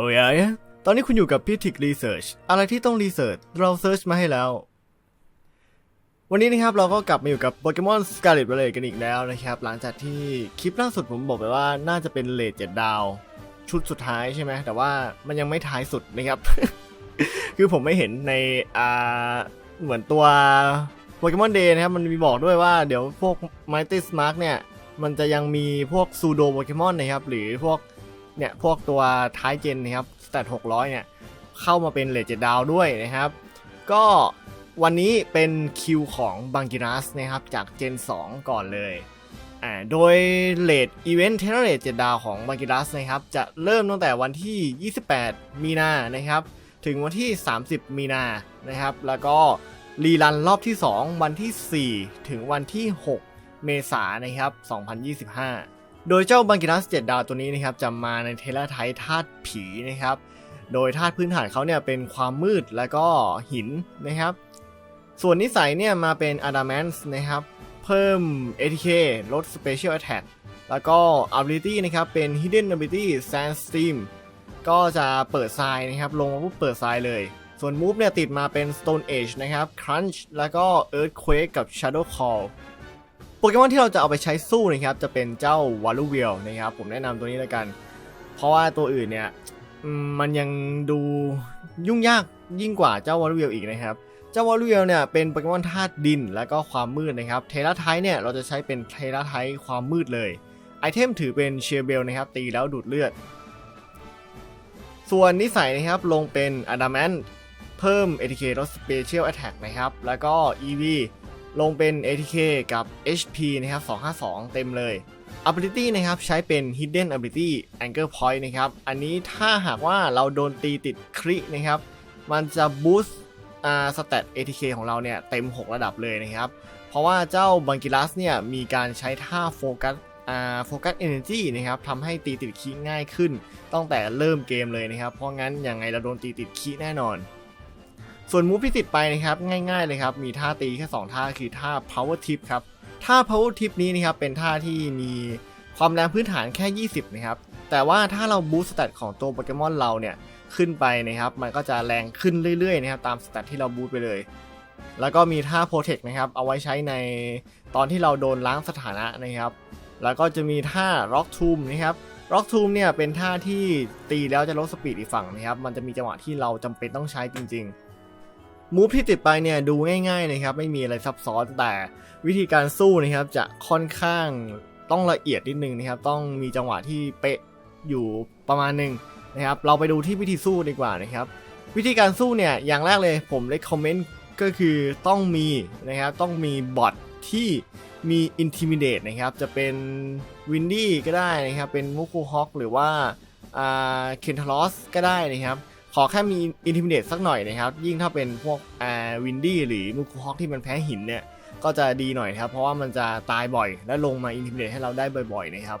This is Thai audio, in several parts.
โอ้ยตอนนี้คุณอยู่กับพิทิกรีเสิร์ชอะไรที่ต้องรีเสิร์ชเราเซิร์ชมาให้แล้ว วันนี้นะครับเราก็กลับมาอยู่กับโปเกมอนสกาเลตเบลกันอีกแล้วนะครับ หลังจากที่คลิปล่าสุดผมบอกไปว่าน่าจะเป็นเลทเจ็ดดาว ชุดสุดท้ายใช่ไหมแต่ว่ามันยังไม่ท้ายสุดนะครับ คือผมไม่เห็นในอ่าเหมือนตัวโปเกมอนเดย์นะครับมันมีบอกด้วยว่าเดี๋ยวพวก Mighty Smark เนี่ย มันจะยังมีพวกซูโดโปเกมอนนะครับ หรือพวก เนี่ยพวกตัวท้ายเจนนะครับสแตท600 เนี่ย เข้ามาเป็นเลเจดดาวด้วยนะครับ ก็วันนี้เป็นคิวของบังกิรัสนะครับ จากเจน 2 ก่อนเลยอ่าโดยเลดอีเวนต์เทเลเจดดาวของบังกิรัสนะครับ จะเริ่มตั้งแต่วันที่ 28 มีนานะครับ ถึงวันที่ 30 มีนานะครับ แล้วก็รีรันรอบที่ 2 วันที่ 4 ถึงวันที่ 6 เมษายนนะครับ 2025 โดยเจ้าบังกิรัสเจ็ดดาวตัวนี้นะครับจะมาในเทเลไทธาตุผีนะครับ โดยธาตุพื้นฐานเขาเนี่ยเป็นความมืดแล้วก็หินนะครับ ส่วนนิสัยเนี่ยมาเป็น Adamant นะครับ เพิ่ม ATK ลด Special Attack แล้วก็ Ability นะครับเป็น Hidden Ability Sandstream ก็จะเปิดทรายนะครับ ลงมาปุ๊บเปิดทรายเลย ส่วน Move เนี่ยติดมาเป็น Stone Age นะครับ Crunch แล้วก็ Earthquake กับ Shadow Call โปเกมอนที่เราจะเอาไปใช้สู้นะครับจะเป็นเจ้าวาลูเวลนะครับผมแนะนำตัวนี้แล้วกัน เพราะว่าตัวอื่นเนี่ยมันยังดูยุ่งยากยิ่งกว่าเจ้าวาลูเวลอีกนะครับ เจ้าวอลลูเวลเนี่ยเป็นโปเกมอนธาตุดินแล้วก็ความมืดนะครับ เทราไทเนี่ยเราจะใช้เป็นเทราไทความมืดเลย ไอเทมถือเป็นเชียร์เบลนะครับ ตีแล้วดูดเลือด ส่วนนิสัยนะครับลงเป็นอะดาม n นเพิ่ม ATK ลด Special Attack นะครับ แล้วก็ EV ลงเป็น ATK กับ HP นะครับ 252 เต็มเลย Ability นะครับ ใช้เป็น Hidden Ability Anchor Point นะครับ อันนี้ถ้าหากว่าเราโดนตีติดครินะครับ มันจะ boost อ่าสเตต ATK ของเราเนี่ย เต็ม 6 ระดับเลยนะครับ เพราะว่าเจ้าบังกิลัสเนี่ย มีการใช้ท่าโฟกัสอ่าโฟกัสเอเนจีนะครับทำให้ตีติดคีง่ายขึ้น ตั้งแต่เริ่มเกมเลยนะครับ เพราะงั้นยังไงเราโดนตีติดคีแน่นอน ส่วนมูฟที่ติดไปนะครับง่าย ๆเลยครับมีท่าตีแค่ 2 ท่าคือท่า power tip ครับท่า power tip นี้นะครับเป็นท่าที่มีความแรงพื้นฐานแค่ 20 นะครับ แต่ว่าถ้าเราบูสต์สเตตของตัวโปเกมอนเราเนี่ยขึ้นไปนะครับ มันก็จะแรงขึ้นเรื่อยๆนะครับตามสเตตที่เราบูสต์ไปเลย แล้วก็มีท่า Protect นะครับเอาไว้ใช้ในตอนที่เราโดนล้างสถานะนะครับ แล้วก็จะมีท่า Rock Tomb นะครับ Rock Tomb เนี่ยเป็นท่าที่ตีแล้วจะลดสปีดอีกฝั่งนะครับ มันจะมีจังหวะที่เราจำเป็นต้องใช้จริง ๆ มูฟที่ติดไปเนี่ยดูง่ายๆนะครับไม่มีอะไรซับซ้อนแต่วิธีการสู้นะครับจะค่อนข้างต้องละเอียดนิดนึงนะครับ ต้องมีจังหวะที่เป๊ะอยู่ประมาณหนึ่งนะครับ เราไปดูที่วิธีสู้ดีกว่านะครับ วิธีการสู้เนี่ยอย่างแรกเลยผมเลยคอมเมนต์ก็คือต้องมีนะครับต้องมีบอทที่มี Intimidate นะครับ จะเป็นวินดี้ก็ได้นะครับ เป็นมุคูฮอกหรือว่าอ่าเคนทลอสก็ได้นะครับ ขอแค่มี Intimidate สักหน่อยนะครับ ยิ่งถ้าเป็นพวกอ่าวินดี้หรือมุคูฮอกที่มันแพ้หินเนี่ยก็จะดีหน่อยครับ เพราะว่ามันจะตายบ่อย และลงมา Intimidate ให้เราได้บ่อยๆนะครับ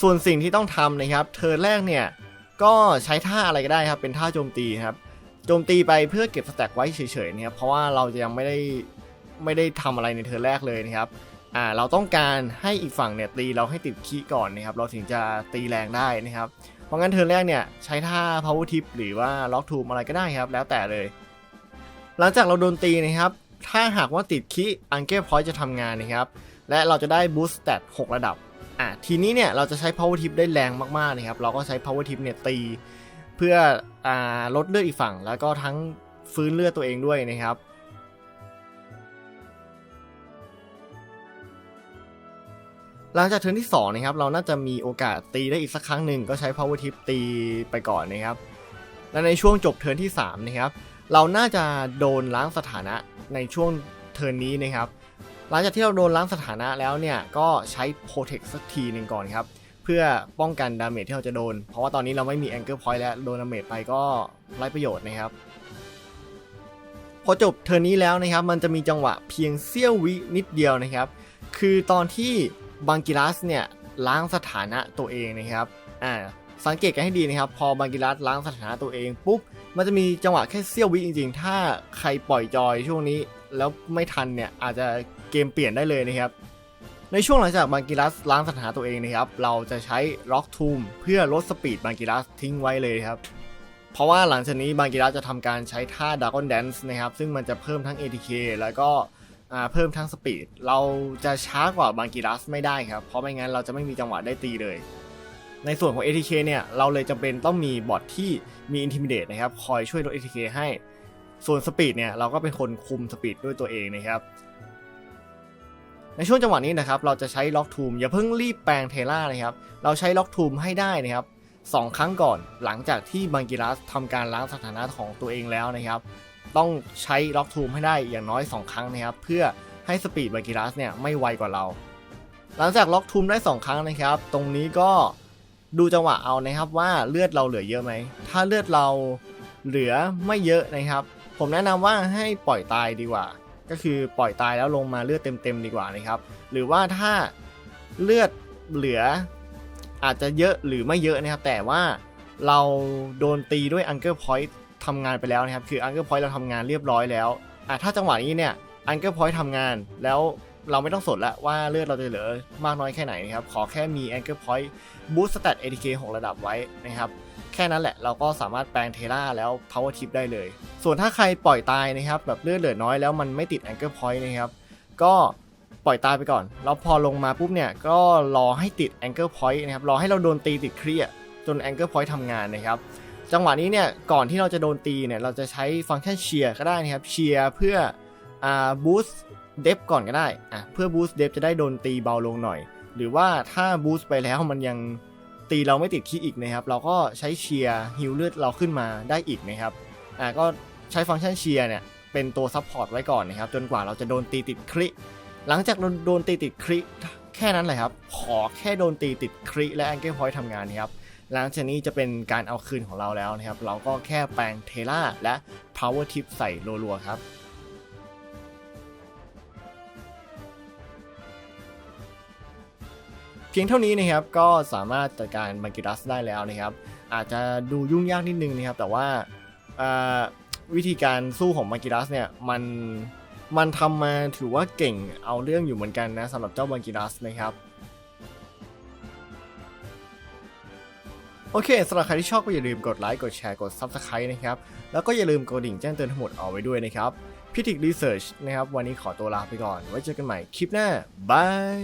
ส่วนสิ่งที่ต้องทำนะครับ เทิร์นแรกเนี่ยก็ใช้ท่าอะไรก็ได้ครับ เป็นท่าโจมตีครับโจมตีไปเพื่อเก็บสแต็กไว้เฉยๆนะครับเพราะว่าเราจะยังไม่ได้ไม่ได้ทำอะไรในเทิร์นแรกเลยนะครับอ่าเราต้องการให้อีกฝั่งเนี่ยตีเราให้ติดคีก่อนนะครับ เราถึงจะตีแรงได้นะครับ เพราะงั้นเทิร์นแรกเนี่ยใช้ท่า power tip หรือว่า lock tomb อะไรก็ได้ครับ แล้วแต่เลย หลังจากเราโดนตีนะครับ ถ้าหากว่าติดคีอังเก r พอยต์จะทำงานนะครับ และเราจะได้ boost stat 6ระดับอะทีนี้เนี่ยเราจะใช้ power tip ได้แรงมากๆนะครับ เราก็ใช้ power tip เนี่ยตี เพื่ออลดเลือดอีกฝั่ง แล้วก็ทั้งฟื้นเลือดตัวเองด้วยนะครับ หลังจากเทิร์นที่2นะครับเราน่าจะมีโอกาสตีได้อีกสักครั้งหนึ่งก็ใช้ power tip ตีไปก่อนนะครับและในช่วงจบเทิร์นที่3นะครับเราน่าจะโดนล้างสถานะในช่วงเทิร์นนี้นะครับหลังจากที่เราโดนล้างสถานะแล้วเนี่ยก็ใช้ Protect สักทีหนึ่งก่อนครับเพื่อป้องกันดาเมจที่เราจะโดน เพราะว่าตอนนี้เราไม่มี Anchor Point แล้วโดนดาเมจไปก็ไร้ประโยชน์นะครับพอจบเทอร์นนี้แล้วนะครับมันจะมีจังหวะเพียงเสี้ยววินิดเดียวนะครับ คือตอนที่ บังกิลัสเนี่ยล้างสถานะตัวเองนะครับอ่าสังเกตกันให้ดีนะครับ พอบังกิลัสล้างสถานะตัวเองปุ๊บมันจะมีจังหวะแค่เสี้ยววิจริงๆ ถ้าใครปล่อยจอยช่วงนี้แล้วไม่ทันเนี่ยอาจจะเกมเปลี่ยนได้เลยนะครับ ในช่วงหลังจากบางกิรัสล้างสถานะตัวเองนะครับ เราจะใช้ล็อกทูมเพื่อลดสปีดบางกิรัสทิ้งไว้เลยครับ เพราะว่าหลังจากนี้บางกิรัสจะทำการใช้ท่า Dragon Dance นะครับ ซึ่งมันจะเพิ่มทั้ง ATK แล้วก็ เพิ่มทั้งสปีด เราจะช้ากว่าบางกิรัสไม่ได้ครับ เพราะไม่งั้นเราจะไม่มีจังหวะได้ตีเลย ในส่วนของ ATK เนี่ย เราเลยจำเป็นต้องมีบอทที่มี Intimidate นะครับ คอยช่วยลด ATK ให้ ส่วนสปีดเนี่ย เราก็เป็นคนคุมสปีดด้วยตัวเองนะครับ ในช่วงจังหวะนี้นะครับ เราจะใช้ล็อกทูมอย่าเพิ่งรีบแปลงเทล่านะครับ เราใช้ล็อกทูมให้ได้นะครับสองครั้งก่อนหลังจากที่บังกิรัสทำการล้างสถานะของตัวเองแล้วนะครับ ต้องใช้ล็อกทูมให้ได้อย่างน้อย 2 ครั้งนะครับ เพื่อให้สปีดบังกิรัสเนี่ยไม่ไวกว่าเรา หลังจากล็อกทูมได้ 2 ครั้งนะครับ ตรงนี้ก็ดูจังหวะเอานะครับว่าเลือดเราเหลือเยอะไหม ถ้าเลือดเราเหลือไม่เยอะนะครับ ผมแนะนำว่าให้ปล่อยตายดีกว่า ก็คือปล่อยตายแล้วลงมาเลือดเต็มๆดีกว่านะครับ หรือว่าถ้าเลือดเหลืออาจจะเยอะหรือไม่เยอะนะครับ แต่ว่าเราโดนตีด้วยอังเกิลพอยต์ ทำงานไปแล้วนะครับ คืออังเกิลพอยต์เราทำงานเรียบร้อยแล้วอะถ้าจังหวะนี้เนี่ยอังเกิลพอยต์ทำงานแล้วเราไม่ต้องสนละว่าเลือดเราจะเหลือมากน้อยแค่ไหนนะครับ ขอแค่มีอังเกิลพอยต์บูสต์สเตต ATK 6 ระดับไว้นะครับ แค่นั้นแหละเราก็สามารถแปลงเทล่าแล้ว power tip ได้เลย ส่วนถ้าใครปล่อยตายนะครับ แบบเลือดเหลือน้อยแล้วมันไม่ติด anchor point นะครับ ก็ปล่อยตายไปก่อน แล้วพอลงมาปุ๊บเนี่ย ก็รอให้ติด anchor point นะครับ รอให้เราโดนตีติดเครียดจน anchor point ทำงานนะครับ จังหวะนี้เนี่ยก่อนที่เราจะโดนตีเนี่ยเราจะใช้ฟังก์ชันเชียร์ก็ได้นะครับเชียร์เพื่ออ่า boost depth ก่อนก็ได้อะเพื่อ boost depth จะได้โดนตีเบาลงหน่อย หรือว่าถ้า boost ไปแล้วมันยังตีเราไม่ติดคีอีกนะครับ เราก็ใช้เชียร์ฮิลเลือดเราขึ้นมาได้อีกนะครับอ่าก็ใช้ฟังก์ชันเชียร์เนี่ยเป็นตัวซัพพอร์ตไว้ก่อนนะครับจนกว่าเราจะโดนตีติดคริหลังจากโดนโดนตีติดคริแค่นั้นแหละครับขอแค่โดนตีติดคริและแองเกิลพอยต์ทำงานนะครับ หลังจากนี้จะเป็นการเอาคืนของเราแล้วนะครับ เราก็แค่แปลงเทล่าและ power tip ใส่รัวๆครับเพียงเท่านี้นะครับก็สามารถจัดการบังกิรัสได้แล้วนะครับ อาจจะดูยุ่งยากนิดนึงนะครับ แต่ว่าวิธีการสู้ของบังกิรัสเนี่ยมันมันทำมาถือว่าเก่งเอาเรื่องอยู่เหมือนกันนะสำหรับเจ้าบังกิรัสนะครับ โอเคสำหรับใครที่ชอบก็อย่าลืมกดไลค์ กดแชร์ กด Subscribe นะครับ แล้วก็อย่าลืมกดดิ่งแจ้งเตือนทั้งหมดเอาไว้ด้วยนะครับพิทิกรีเสิร์ชนะครับ วันนี้ขอตัวลาไปก่อน ไว้เจอกันใหม่คลิปหน้า บาย